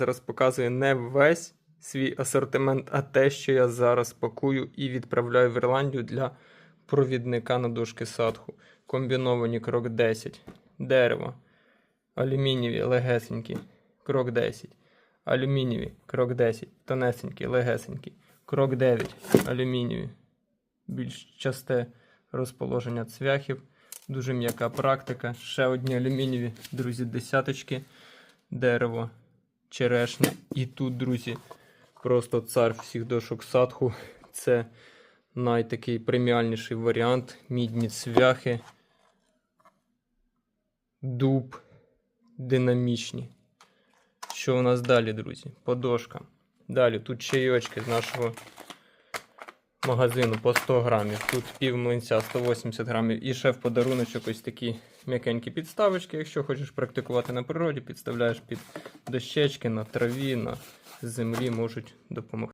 зараз показую не весь свій асортимент, а те, що я зараз пакую і відправляю в Ірландію для провідника на дошки садху. Комбіновані крок 10. Дерево. Алюмінієві, легесенькі. Крок 10. Алюмінієві, крок 10. Тонесенькі, легесенькі. Крок 9. Алюмінієві. Більш часте розположення цвяхів. Дуже м'яка практика. Ще одні алюмінієві, друзі, десяточки. Дерево, черешня. І тут, друзі, просто цар всіх дошок садху. Це найтакий преміальніший варіант. Мідні цвяхи. Дуб. Динамічні. Що у нас далі, друзі? Подошка. Далі тут чайочки з нашого магазину по 100 грамів. Тут пів млинця 180 грамів. І ще в подаруночок ось такі м'якенькі підставочки. Якщо хочеш практикувати на природі, підставляєш під дощечки на траві, на землі можуть допомогти.